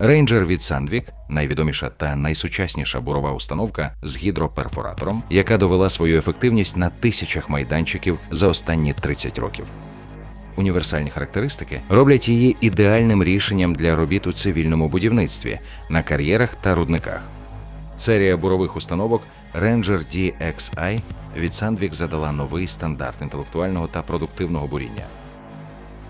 Ranger від Sandvik – найвідоміша та найсучасніша бурова установка з гідроперфоратором, яка довела свою ефективність на тисячах майданчиків за останні 30 років. Універсальні характеристики роблять її ідеальним рішенням для робіт у цивільному будівництві, на кар'єрах та рудниках. Серія бурових установок Ranger DXI від Sandvik задала новий стандарт інтелектуального та продуктивного буріння.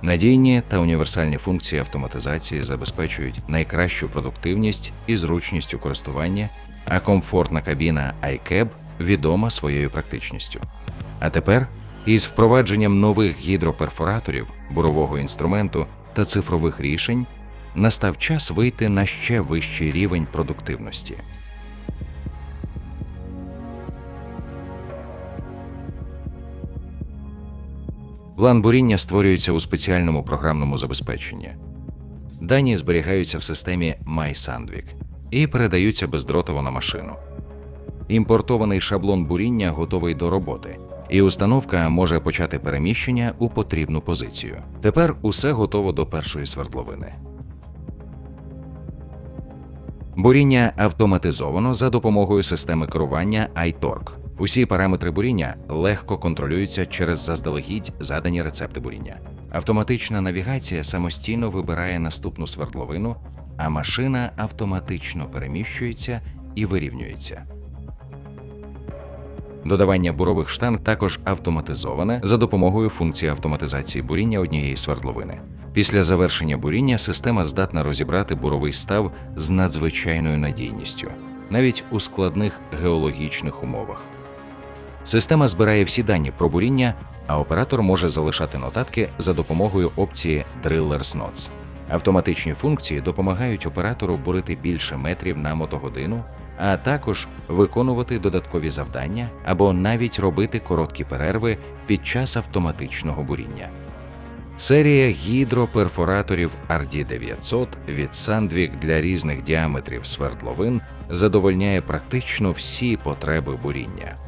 Надійні та універсальні функції автоматизації забезпечують найкращу продуктивність і зручність у користуванні, а комфортна кабіна iCab відома своєю практичністю. А тепер, із впровадженням нових гідроперфораторів, бурового інструменту та цифрових рішень, настав час вийти на ще вищий рівень продуктивності. План буріння створюється у спеціальному програмному забезпеченні. Дані зберігаються в системі MySandvik і передаються бездротово на машину. Імпортований шаблон буріння готовий до роботи, і установка може почати переміщення у потрібну позицію. Тепер усе готово до першої свердловини. Буріння автоматизовано за допомогою системи керування iTorque. Усі параметри буріння легко контролюються через заздалегідь задані рецепти буріння. Автоматична навігація самостійно вибирає наступну свердловину, а машина автоматично переміщується і вирівнюється. Додавання бурових штанг також автоматизоване за допомогою функції автоматизації буріння однієї свердловини. Після завершення буріння система здатна розібрати буровий став з надзвичайною надійністю, навіть у складних геологічних умовах. Система збирає всі дані про буріння, а оператор може залишати нотатки за допомогою опції Drillers Notes. Автоматичні функції допомагають оператору бурити більше метрів на мотогодину, а також виконувати додаткові завдання або навіть робити короткі перерви під час автоматичного буріння. Серія гідроперфораторів RD900 від Sandvik для різних діаметрів свердловин задовольняє практично всі потреби буріння.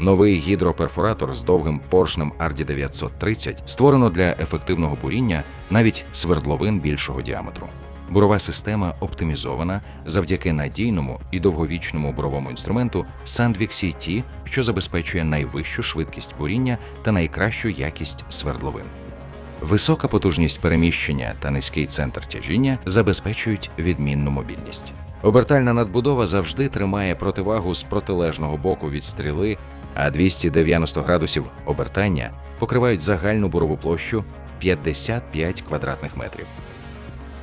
Новий гідроперфоратор з довгим поршнем RD930 створено для ефективного буріння навіть свердловин більшого діаметру. Бурова система оптимізована завдяки надійному і довговічному буровому інструменту Sandvik CT, що забезпечує найвищу швидкість буріння та найкращу якість свердловин. Висока потужність переміщення та низький центр тяжіння забезпечують відмінну мобільність. Обертальна надбудова завжди тримає противагу з протилежного боку від стріли, а 290 градусів обертання покривають загальну бурову площу в 55 квадратних метрів.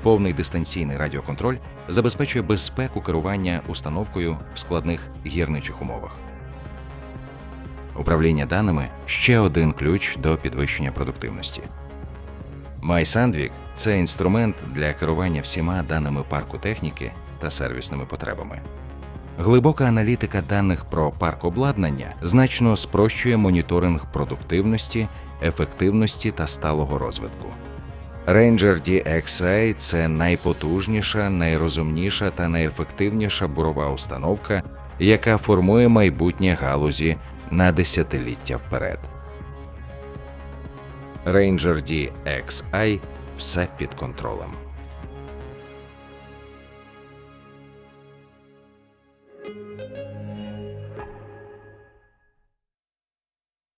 Повний дистанційний радіоконтроль забезпечує безпеку керування установкою в складних гірничих умовах. Управління даними ще один ключ до підвищення продуктивності. MySandvik – це інструмент для керування всіма даними парку техніки та сервісними потребами. Глибока аналітика даних про парк обладнання значно спрощує моніторинг продуктивності, ефективності та сталого розвитку. Ranger DXI – це найпотужніша, найрозумніша та найефективніша бурова установка, яка формує майбутнє галузі на десятиліття вперед. Ranger DXI – все під контролем. Thank you.